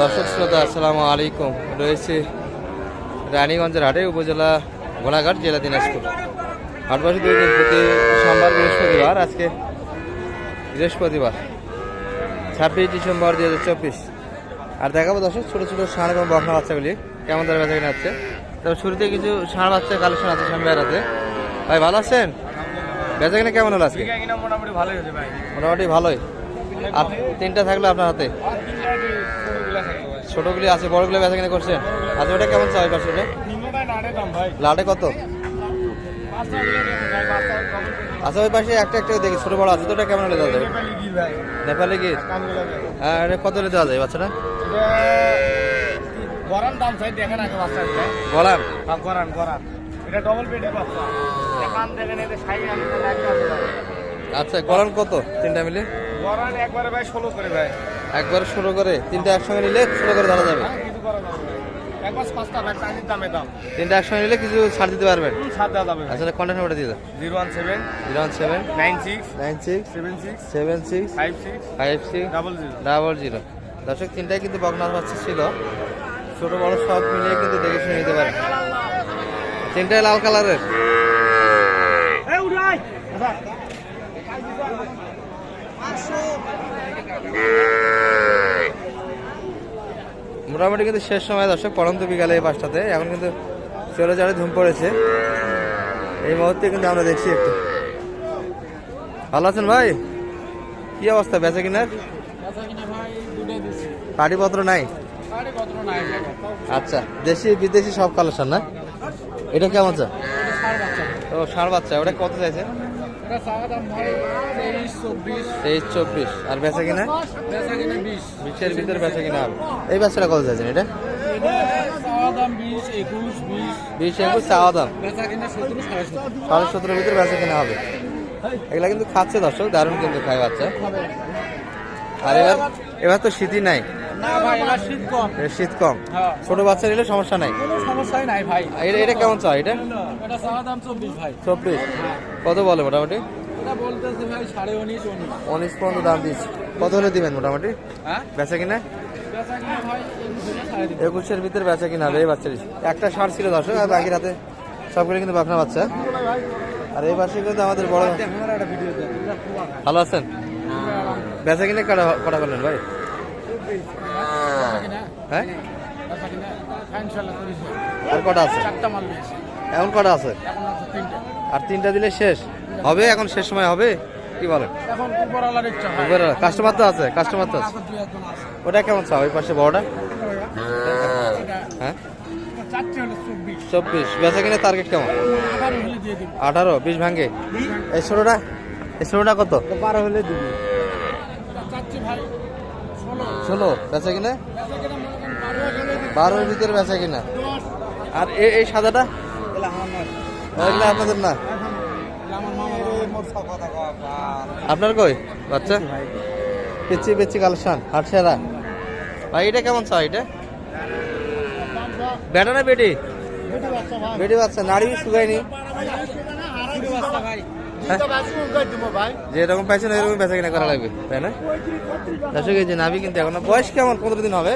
দর্শক শ্রোতা আসসালামু আলাইকুম। রয়েছে রানীগঞ্জের হাটে উপজেলা ঘোড়াঘাট জেলা দিনাজপুর। হাটবাসী দুই দিন প্রতি সোমবার বৃহস্পতিবার আজকে বৃহস্পতিবার ছাব্বিশ ডিসেম্বর দুই হাজার চব্বিশ। আর দেখাবো দর্শক ছোটো ছোটো ষাঁড় এবং বকনা বাচ্চাগুলি কেমন ধরে বেচা কিনা হচ্ছে। তবে শুরুতে কিছু ষাঁড় বাচ্চা কালেকশন আছে সামনে বেড়াতে। ভাই ভালো আছেন? বেচা কিনা কেমন হলো আজকে? মোটামুটি ভালোই হয়েছে ভাই। মোটামুটি ভালোই। আর তিনটা থাকল আপনার হাতে? ছোটগুলি আছে বড়গুলো বেচা কিনা করছেন আচ্ছা ওটা কেমন চাই পাশে লাটে কত? আচ্ছা ওই পাশে একটা একটা দেখি, ছোট বড় আছে, তো ওটা কেমন হলে গির। হ্যাঁ এটা কত হলে দেওয়া যায় বাচ্চাটা গরান গরান গরান আচ্ছা গরম কত তিনটা মিলে? গরান একবারে ভাই ষোলো করে ভাই। একবার শুরু করে তিনটা একসঙ্গে নিলে শুরু করে ধরা যাবে। তিনটা একসঙ্গে নিলে কিছু ছাড় দিতে পারবেন। যাবে। আচ্ছা কন্ট্যাক্ট নাম্বারটা দিয়ে দাও। Zero one seven zero one seven nine six nine six seven six seven six five six five six double zero. Double zero. দর্শক তিনটাই কিন্তু বাচ্চা ছিল। ছোট বড় সব মিলিয়ে কিন্তু দেখে শুনে নিতে পারে। তিনটাই লাল কালারের। মোটামুটি কিন্তু শেষ সময় দর্শক পড়ন্ত বিকালে এই পাঁচটাতে এখন কিন্তু চলে যারে ধুম পড়েছে। এই মুহূর্তে কিন্তু আমরা দেখছি একটু। ভালো আছেন ভাই? কি অবস্থা বেচা কিনার পাটিপত্র নাই? আচ্ছা দেশি বিদেশি সব কালেকশন না? এটা কেমন চা? ও ষাঁড় বাচ্চা ওটা কত চাইছে তেইশ চব্বিশ। আর বেচা কিনা? বিশের ভিতরে বেচা কিনা এই কত এটা? বিশ একুশ চাওয়া দাম। সাড়ে সতেরোর ভিতরে বেচা কিনা হবে। এগুলা কিন্তু খাচ্ছে দর্শক দারুণ কিন্তু খায় বাচ্চা। আর এবার এবার তো শীতই নাই। শীত কম। হ্যাঁ। ছোট বাচ্চা নিলে সমস্যা নাই। সমস্যাই নাই ভাই। এটা কেমন চাই এটা? চব্বিশ কত বলে মোটামুটি? উনিশ পর্যন্ত দাম দিচ্ছি। কত হলে দিবেন মোটামুটি? হ্যাঁ? বেচা কিনা? একুশের ভিতরে বেচা কিনা হবে এই বাচ্চার একটা ষাট ছিল দর্শক আর বাকি রাতে সবগুলো কিন্তু বাখনা বাচ্চা। আর এই পাশে কিন্তু আমাদের বড় ভালো আছেন? বেচা কিনে কটা কটা করলেন ভাই? হ্যাঁ? কটা আছে? এখন কটা আছে? আর তিনটা দিলে শেষ। হবে? এখন শেষ সময় হবে? কি বলেন? কাস্টমার তো আছে কাস্টমার তো আছে। ওটা কেমন চা? ওই পাশে বড়টা? হ্যাঁ। চব্বিশ। বেচা কিনে টার্গেট কেমন? আঠারো। বিশ ভাঙ্গে এই ষোলোটা এই ষোলোটা কত? বারো হলে দিব। ষোলো বেচা কিনে? বারোর ভিতরে বেচা কিনা। আর এই সাদাটা? আপনাদের না? আপনার কই? বাচ্চা? পিচ্ছি পিচ্ছি কালেকশন হাট সেরা। ভাই এটা কেমন চা এটা? বেটা না বেটি? বেটি বাচ্চা ভাই। বেটি বাচ্চা নাড়ি শুকায়নি। হ্যাঁ? ভাই যে এরকম পাইছেন এরকম বেচা কিনা করা লাগবে, তাই না? দর্শক, এই যে নাভি কিন্তু এখন বয়স কেমন? পনেরো দিন হবে?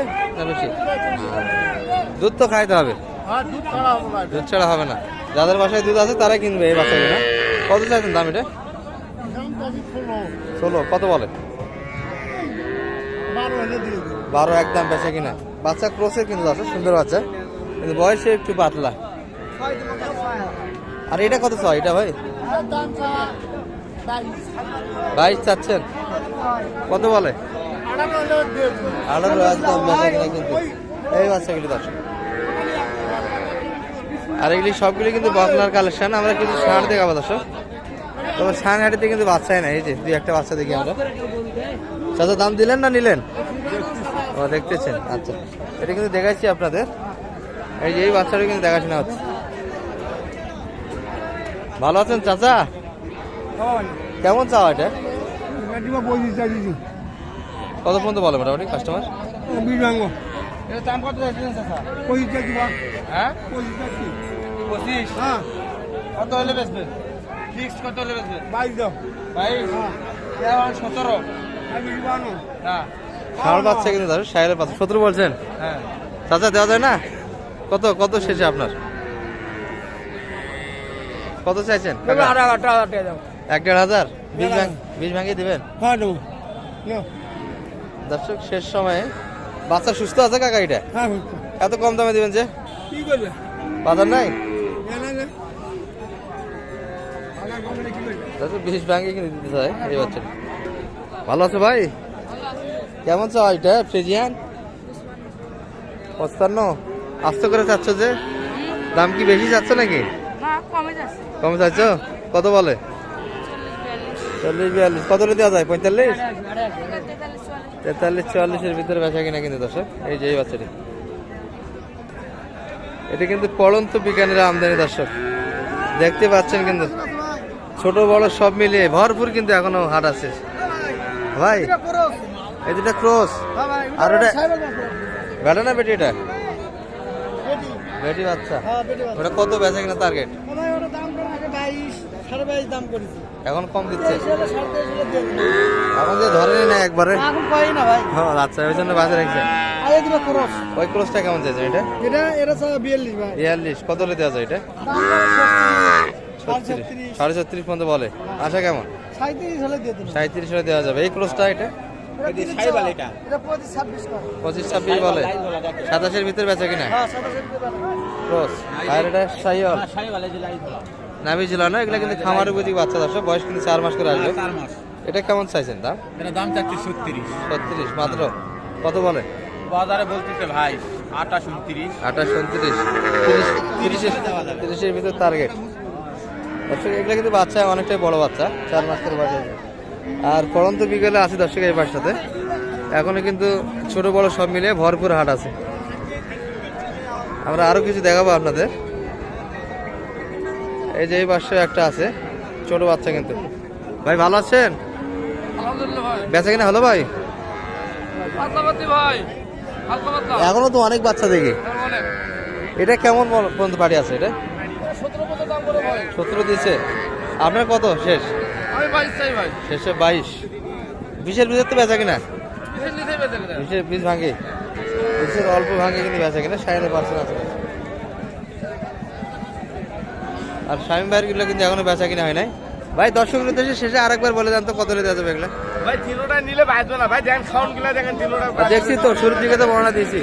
দুধ তো খাইতে হবে। দুধ ছাড়া হবে না। যাদের বাসায় দুধ আছে, তারাই কিনবে এই বাচ্চা কিনা কত চাইছেন দাম এটা? ষোলো, কত বলে? বারো একদম বেচা কিনা। বাচ্চা ক্রোসের কিন্তু আছে, সুন্দর বাচ্চা। কিন্তু বয়সে একটু পাতলা। আর এটা কত চাই এটা ভাই? বাইশ চাচ্ছেন? কত বলে? কিন্তু। এই আর এগুলি সবগুলি কিন্তু বকনার কালেকশন আমরা কিন্তু ষাঁড় দেখাবো দর্শক। তবে ষাঁড় হাটিতে কিন্তু বাচ্চাই না এই যে দুই একটা বাচ্চা দেখি আমরা। চাচা, দাম দিলেন না নিলেন? ও, দেখতেছেন। আচ্ছা এটা কিন্তু দেখাচ্ছি আপনাদের। এই যে এই বাচ্চাটা কিন্তু দেখাশোনা হচ্ছে। ভালো আছেন চাচা? কেমন? চাওয়া এটা? কত পর্যন্ত বলে মোটামুটি কাস্টমার বিশ ভাঙো। এর দাম কত হ্যাঁ? পঁচিশ হ্যাঁ। কত হলে বেচবেন? ফিক্স কত হলে বেচবেন? বাইশ দাও। বাইশ? হ্যাঁ। সতেরো। কিন্তু সতেরো বলছেন? হ্যাঁ। চাচা দেওয়া যায় না? কত কত শেষে আপনার? কত চাইছেন? আট আট আট এক দেড় হাজার? বীজ ভাঙ ভাঙিয়ে দিবেন? হ্যাঁ দর্শক শেষ সময়ে বাচ্চা সুস্থ আছে কাকা এটা? হ্যাঁ এত কম দামে দিবেন যে? বাজার নাই? বীজ ভাঙিয়ে কিনে দিতে চাই এই বাচ্চাটা ভালো আছে ভাই? কেমন চাও এটা ফ্রিজিয়ান? পঁচপান্ন? আস্তে করে চাচ্ছ যে? দাম কি বেশি চাচ্ছ নাকি? কমে চাচ্ছ কত বলে? চল্লিশ বিয়াল্লিশ। কত দেওয়া যায়? পঁয়তাল্লিশ? তেতাল্লিশ চুয়াল্লিশের ভিতরে বেচা কিনা কিন্তু দর্শক এই যে এই বাচ্চাটি। এটা কিন্তু পড়ন্ত বিজ্ঞানীরা আমদানি দর্শক। দেখতে পাচ্ছেন কিন্তু ছোট বড় সব মিলিয়ে ভরপুর কিন্তু এখনও হাট আছে। ভাই এই দুটা ক্রস। আর ওটা বেটা না বেটি এটা? বেটি। বাচ্চা। ওটা কত বেচা কিনা টার্গেট এখন কম দিচ্ছে। এখন যে ধরেনি না একবারে। এখন পাই না ভাই। হ্যাঁ আচ্ছা ওই জন্য বাজারে রেখেছে। আরে দিবে খরচ ওই ক্রসটা কেমন এটা? এটা এটা স্যার বিয়াল্লিশ ভাই। বিয়াল্লিশ কত হলে দেওয়া যায় এটা? সাড়ে ছত্রিশ পর্যন্ত বলে। আশা কেমন? সাঁত্রিশ হলে দেওয়া যাবে। এই ক্রসটা এটা? পঁচিশ ছাব্বিশ বলে। সাতাশের ভিতরে বেচা কিনা? হ্যাঁ আর এটা সাইওয়াল? ছিল না এগুলো কিন্তু খামার উপযোগী বাচ্চা দর্শক বয়স কিন্তু চার মাস করে আসবে। চার মাস। এটা কেমন চাইছেন দাম? এটা দাম চাচ্ছি ছত্রিশ। ছত্রিশ মাত্র? কত বলে? বাজারে বলতেছে ভাই আটাশ উনত্রিশ। আঠাশ উনত্রিশ। তিরিশ তিরিশের তিরিশের ভিতর টার্গেট দর্শক এগুলো কিন্তু বাচ্চা অনেকটাই বড় বাচ্চা চার মাস করে বাচ্চা আর পরন্ত বিকেলে আছে দর্শক এই পাশটাতে এখনও কিন্তু ছোট বড় সব মিলিয়ে ভরপুর হাট আছে। আমরা আরও কিছু দেখাবো আপনাদের। এই যে এই পাশে একটা আছে ছোট বাচ্চা কিন্তু। ভাই ভালো আছেন? বেচা কিনা হলো ভাই? এখনও তো অনেক বাচ্চা দেখি। এটা কেমন পর্যন্ত বাড়ি আছে এটা? সতেরো দিচ্ছে আপনার কত? শেষ? শেষে বাইশ। বিশের ভিতর তো বেচা কিনা? বিশের বীজ ভাঙে। বিশের অল্প ভাঙে কিন্তু বেচা কিনা সাড়ে পার্সেন্ট আছে আর স্বামী ভাইয়েরগুলো কিন্তু এখনও বেচা কিনা হয় নাই। ভাই দর্শক উদ্দেশ্যে শেষে আরেকবার বলে দেন তো কত রেট আছে এগুলো? ভাই নিলে বাঁচবে না। ভাই দেখেন সাউন্ডগুলা দেখেন তিনোটা দেখছি তো শুরুর দিকে তো বর্ণনা দিয়েছি।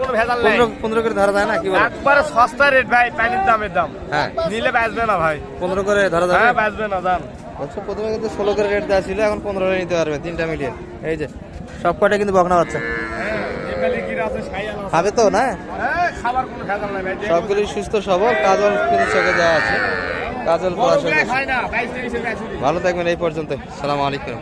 কোনো ভেজাল নাই। করে ধরা যায় না কি বলে? একবারে সস্তা রেট ভাই পানির দামের দাম। হ্যাঁ। নিলে বাঁচবে না ভাই। পনেরো করে ধরা যাবে? হ্যাঁ বাঁচবে না দাম আচ্ছা প্রথমে কিন্তু ষোলো করে রেট দেওয়া ছিল এখন পনেরো নিতে পারবে তিনটা মিলিয়ে। এই যে সব কটা কিন্তু বকনা বাচ্চা হ্যাঁ এখানে কি আছে সাইয়াল আছে খাবে তো না? হ্যাঁ সবগুলি সুস্থ সবল কাজল কিন্তু চোখে দেওয়া আছে। কাজল পড়াশোনা ভালো থাকবেন এই পর্যন্ত সালাম আলাইকুম